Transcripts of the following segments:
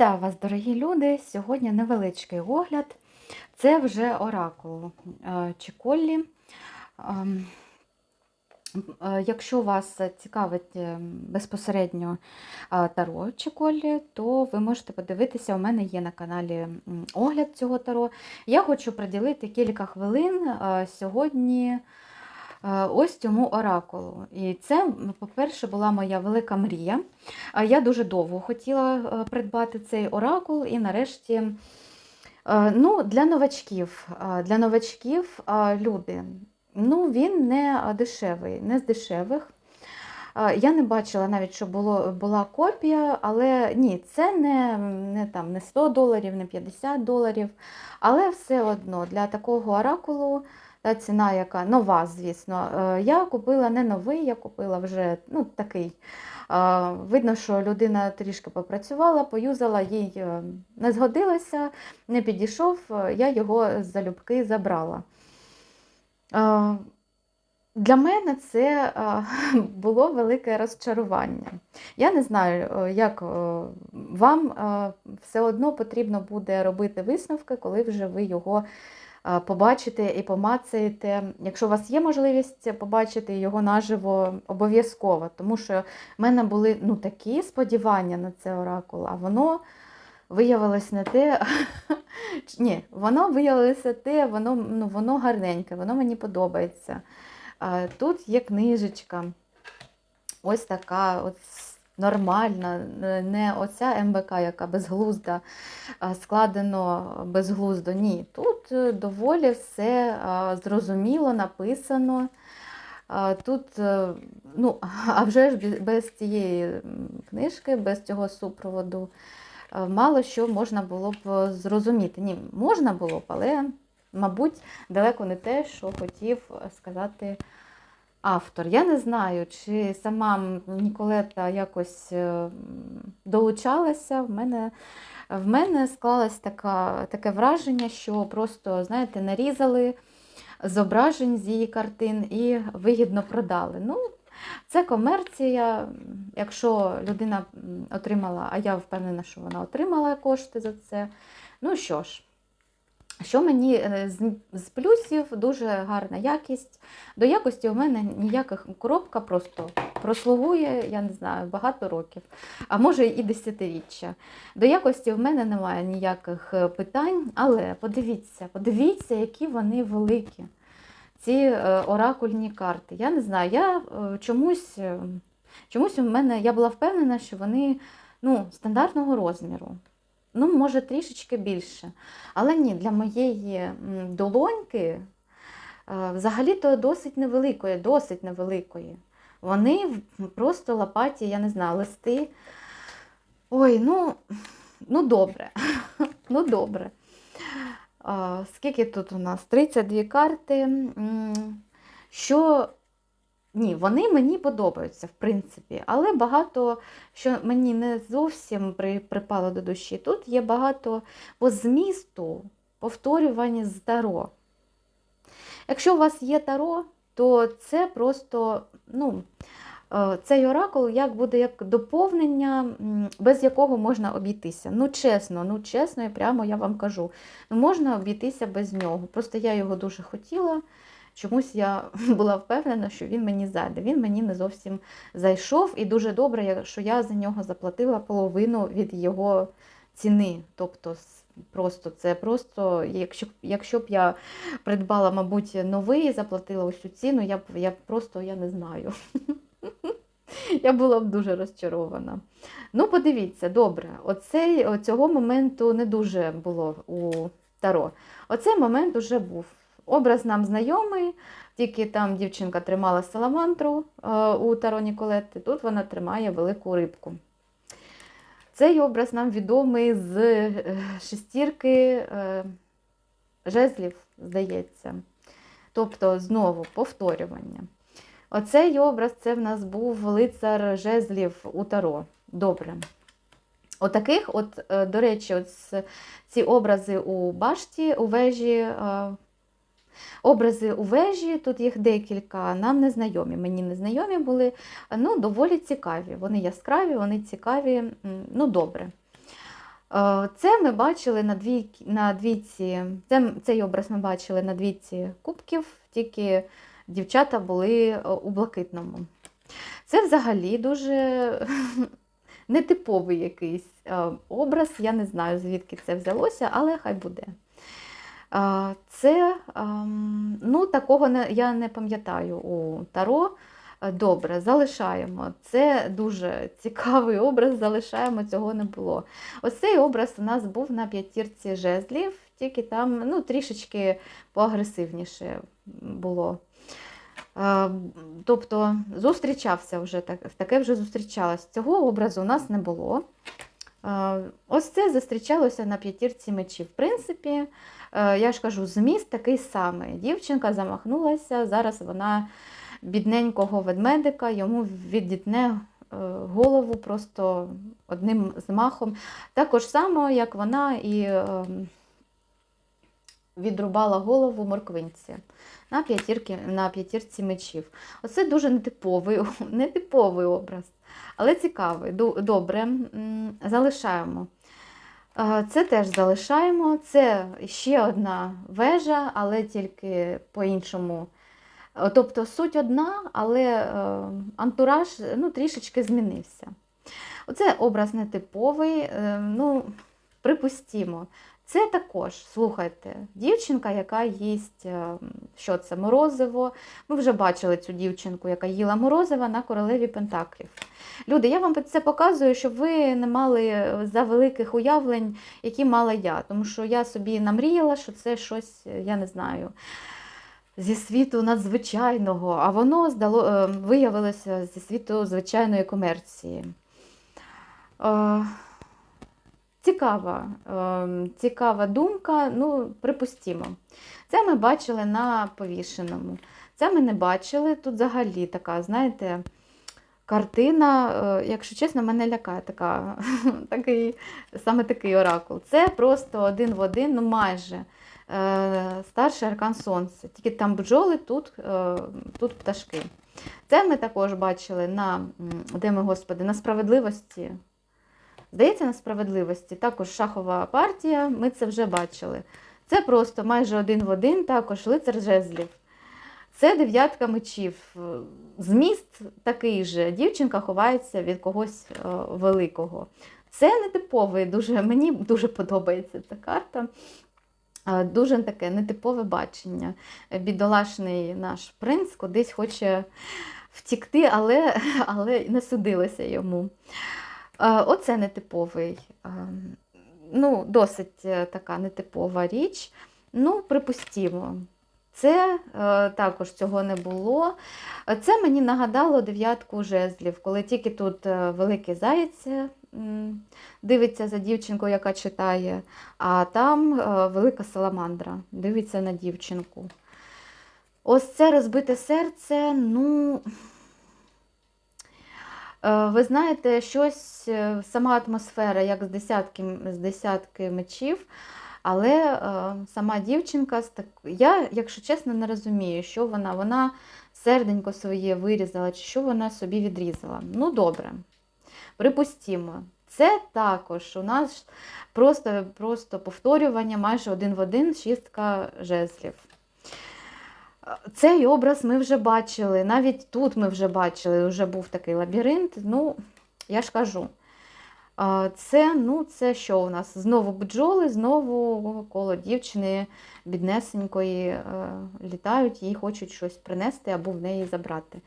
Вітаю вас, дорогі люди! Сьогодні невеличкий огляд. Це вже оракул е, Чіколлі. Ем, е, Якщо вас цікавить е, безпосередньо Таро Чіколлі, то ви можете подивитися, у мене є на каналі огляд цього Таро. Я хочу приділити кілька хвилин сьогодні ось цьому оракулу. І це, по-перше, була моя велика мрія. Я дуже довго хотіла е, придбати цей оракул, і нарешті е, ну, для новачків, е, для новачків е, люди. Ну, він не е, дешевий, не з дешевих. Е, Я не бачила навіть, що було, була копія, але ні, це не, не, там, не 100 доларів, не 50 доларів. Але все одно для такого оракулу та ціна, яка нова, звісно, е, я купила не новий, я купила вже ну, такий. Видно, що людина трішки попрацювала, поюзала, їй е, не згодилося, не підійшов, е, я його з залюбки забрала. Для мене це було велике розчарування. Я не знаю, е, як е, вам е, все одно потрібно буде робити висновки, коли вже ви його е, побачите і помацаєте. Якщо у вас є можливість побачити його наживо, обов'язково, тому що в мене були ну, такі сподівання на це оракул, а воно виявилось не те. Ні, воно виявилося те, воно, ну, воно гарненьке, воно мені подобається. Тут є книжечка, ось така от нормальна, не оця МБК, яка безглузда, складено безглуздо. Ні, тут е, доволі все зрозуміло, написано. Тут, е, ну, а вже ж без- цієї книжки, без цього супроводу, е, мало що можна було б зрозуміти. Ні, можна було б, але, мабуть, далеко не те, що хотів сказати автор. Я не знаю, чи сама Ніколета якось е, долучалася. В мене, в мене склалось така, таке враження, що просто, знаєте, нарізали зображень з її картин і вигідно продали. Ну, це комерція. Якщо людина отримала, а я впевнена, що вона отримала кошти за це. Ну що ж, що мені е, з, плюсів дуже гарна якість. До якості у мене ніяких коробка просто прослугує, я не знаю, багато років, а може і десятиріччя. До якості в мене немає ніяких е, питань, але подивіться, подивіться, які вони великі. Ці е, оракульні карти. Я не знаю, я чомусь, чомусь у мене я була впевнена, що вони ну, стандартного розміру. Ну, може, трішечки більше. Але ні, для моєї долоньки е, взагалі-то досить невеликої, досить невеликої. Вони просто лопаті, я не знаю, листи. Ой, ну, ну добре. ну добре. Скільки тут у нас? 32 карти. Що ні, вони мені подобаються, в принципі, але багато, що мені не зовсім при, припало до душі. Тут є багато по змісту повторювання з таро. Якщо у вас є таро, то це просто, ну, е, цей оракул як буде як доповнення, без якого можна обійтися. Ну, чесно, ну чесно, і прямо я вам кажу. Ну, можна обійтися без нього. Просто я його дуже хотіла. Чомусь я була впевнена, що він мені зайде. Він мені не зовсім зайшов, і дуже добре, що я за нього заплатила половину від його ціни. Тобто, просто це просто, якщо, якщо б я придбала, мабуть, новий і заплатила ось цю ціну, я б я просто я не знаю. Я була б дуже розчарована. Ну, подивіться, добре, оцей, оцього моменту не дуже було у Таро. Оцей момент уже був. Образ нам знайомий, тільки там дівчинка тримала саламандру е, у Таро Ніколетти, тут вона тримає велику рибку. Цей образ нам відомий з е, шестірки е, жезлів, здається. Тобто, знову повторювання. Оцей образ це в нас був лицар жезлів у Таро. Добре. Отаких, от, е, до речі, от ці образи у башті, у вежі. Образи у вежі, тут їх декілька, нам не знайомі. Мені не знайомі були, ну, доволі цікаві. Вони яскраві, вони цікаві, ну добре. Е, Це ми бачили на двійці, на двійці це, цей образ ми бачили на двійці кубків, тільки дівчата були е, у блакитному. Це взагалі дуже нетиповий якийсь е, образ. Я не знаю, звідки це взялося, але хай буде. Це, ну, такого не, я не пам'ятаю у Таро. Добре, залишаємо. Це дуже цікавий образ, залишаємо, цього не було. Ось цей образ у нас був на п'ятірці жезлів, тільки там ну, трішечки поагресивніше було. Тобто зустрічався вже так, таке вже зустрічалось. Цього образу у нас не було. Е, Ось це зустрічалося на п'ятірці мечів. В принципі, е, я ж кажу, зміст такий самий. Дівчинка замахнулася, зараз вона бідненького ведмедика, йому відітне е, голову просто одним змахом. Також само, як вона і е, відрубала голову морквинці на, п'ятірки, на п'ятірці мечів. Оце дуже нетиповий, нетиповий образ, але цікавий. Добре, залишаємо. Е, Це теж залишаємо. Це ще одна вежа, але тільки по-іншому. Е, Тобто суть одна, але е, антураж ну, трішечки змінився. Оце образ нетиповий, ну, припустімо. Це також, слухайте, дівчинка, яка їсть е, що це, морозиво. Ми вже бачили цю дівчинку, яка їла морозиво на королеві Пентаклів. Люди, я вам це показую, щоб ви не мали за великих уявлень, які мала я. Тому що я собі намріяла, що це щось, я не знаю, зі світу надзвичайного, а воно здало, е, виявилося зі світу звичайної комерції. Цікава, е, цікава думка, ну, припустімо. Це ми бачили на повішеному. Це ми не бачили. Тут взагалі така, знаєте, картина, е, якщо чесно, мене лякає така, такий, саме такий оракул. Це просто один в один, ну майже е, старший аркан сонця. Тільки там бджоли, тут, е, тут пташки. Це ми також бачили на, де ми, господи, на справедливості. Здається, на справедливості. Також шахова партія, ми це вже бачили. Це просто майже один в один, також лицар жезлів. Це дев'ятка мечів. Зміст такий же. Дівчинка ховається від когось е, великого. Це нетиповий, дуже, мені дуже подобається ця карта. Е, Дуже таке нетипове бачення. Бідолашний наш принц кудись хоче втікти, але, але не судилося йому. Оце нетиповий, ну, досить е, така нетипова річ. Ну, припустімо. Це е, також цього не було. Це мені нагадало дев'ятку жезлів, коли тільки тут е, великий заєць дивиться за дівчинкою, яка читає, а там велика саламандра дивиться на дівчинку. Ось це розбите серце, ну. Е, Ви знаєте, щось, е, сама атмосфера, як з десятки, з десятки мечів, але е, сама дівчинка, я, якщо чесно, не розумію, що вона, вона серденько своє вирізала, чи що вона собі відрізала. Ну, добре, припустімо. Це також у нас просто, просто повторювання майже один в один шістка жезлів. Цей образ ми вже бачили, навіть тут ми вже бачили, вже був такий лабіринт. Ну, я ж кажу, це, ну, це що у нас? Знову бджоли, знову коло дівчини біднесенької е, літають, їй хочуть щось принести або в неї забрати.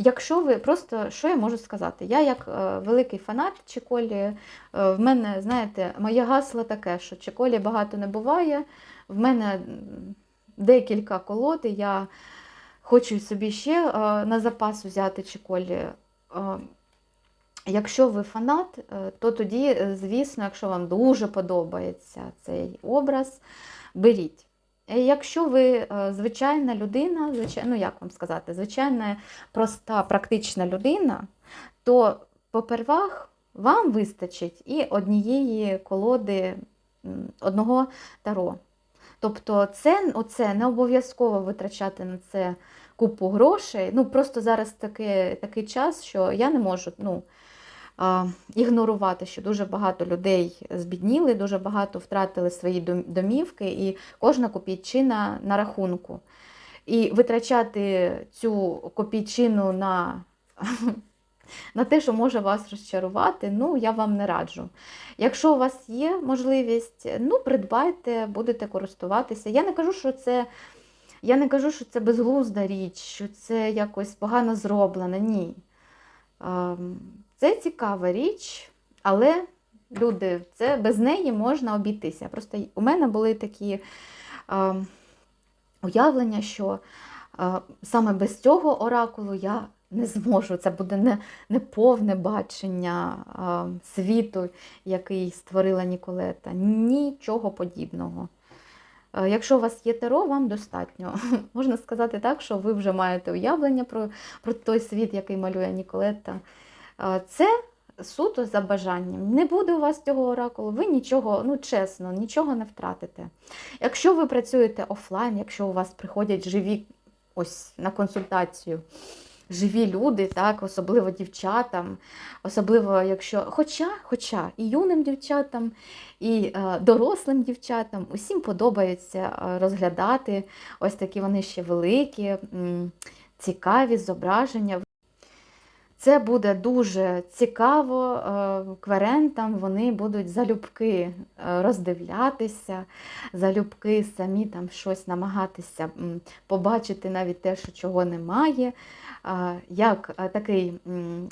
Якщо ви просто, що я можу сказати? Я як е, великий фанат Чеколі, е, в мене, знаєте, моє гасло таке, що Чеколі багато не буває. В мене декілька колод, і я хочу собі ще е, на запас взяти Чеколі. Е, Якщо ви фанат, е, то тоді, звісно, якщо вам дуже подобається цей образ, беріть. Якщо ви звичайна людина, звичай... ну як вам сказати, звичайна, проста, практична людина, то попервах вам вистачить і однієї колоди, одного таро. Тобто це, оце не обов'язково витрачати на це купу грошей. Ну, просто зараз таке, такий час, що я не можу. Ну, ігнорувати, що дуже багато людей збідніли, дуже багато втратили свої домівки, і кожна копійчина на рахунку. І витрачати цю копійчину на, на те, що може вас розчарувати, ну, я вам не раджу. Якщо у вас є можливість, ну, придбайте, будете користуватися. Я не кажу, що це. Я не кажу, що це безглузда річ, що це якось погано зроблено. Ні. Ем, Це цікава річ, але люди, це без неї можна обійтися. Просто у мене були такі ем, уявлення, що е, саме без цього оракулу я не зможу. Це буде не, не бачення е, світу, який створила Ніколета. Нічого подібного. Е, Якщо у вас є таро, вам достатньо. Можна сказати так, що ви вже маєте уявлення про, про той світ, який малює Ніколета. Е, Це суто за бажанням. Не буде у вас цього оракулу, ви нічого, ну чесно, нічого не втратите. Якщо ви працюєте офлайн, якщо у вас приходять живі ось на консультацію, живі люди, так, особливо дівчатам, особливо якщо, хоча, хоча і юним дівчатам, і е, дорослим дівчатам усім подобається е, розглядати ось такі вони ще великі, цікаві зображення. Це буде дуже цікаво е, кверентам, вони будуть залюбки роздивлятися, залюбки самі там щось намагатися побачити навіть те, що чого немає. Як такий,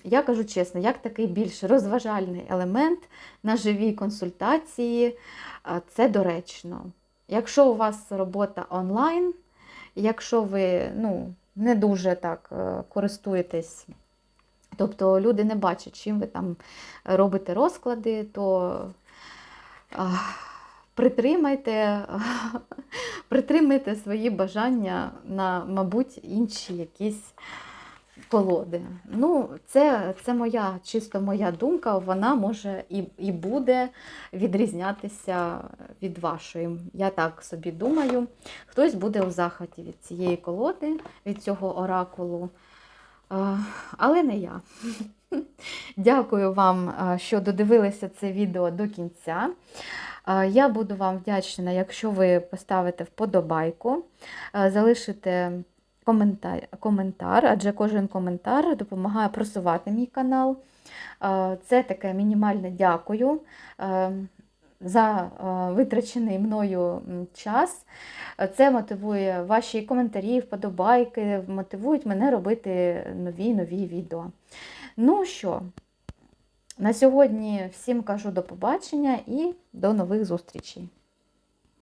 я кажу чесно, як такий більш розважальний елемент на живій консультації, це доречно. Якщо у вас робота онлайн, якщо ви ну, не дуже так е, користуєтесь, тобто люди не бачать, чим ви там робите розклади, то притримайте, притримайте свої бажання на, мабуть, інші якісь колоди. Ну, це, це моя, чисто моя думка, вона може і, і буде відрізнятися від вашої. Я так собі думаю. Хтось буде у захваті від цієї колоди, від цього оракулу. Але не я. Дякую вам, що додивилися це відео до кінця. Я буду вам вдячна, якщо ви поставите вподобайку, залишите коментар, коментар, адже кожен коментар допомагає просувати мій канал. Е, Це таке мінімальне дякую е, за е, витрачений мною час. Це мотивує ваші коментарі, вподобайки, мотивують мене робити нові нові відео. Ну що, на сьогодні всім кажу до побачення і до нових зустрічей.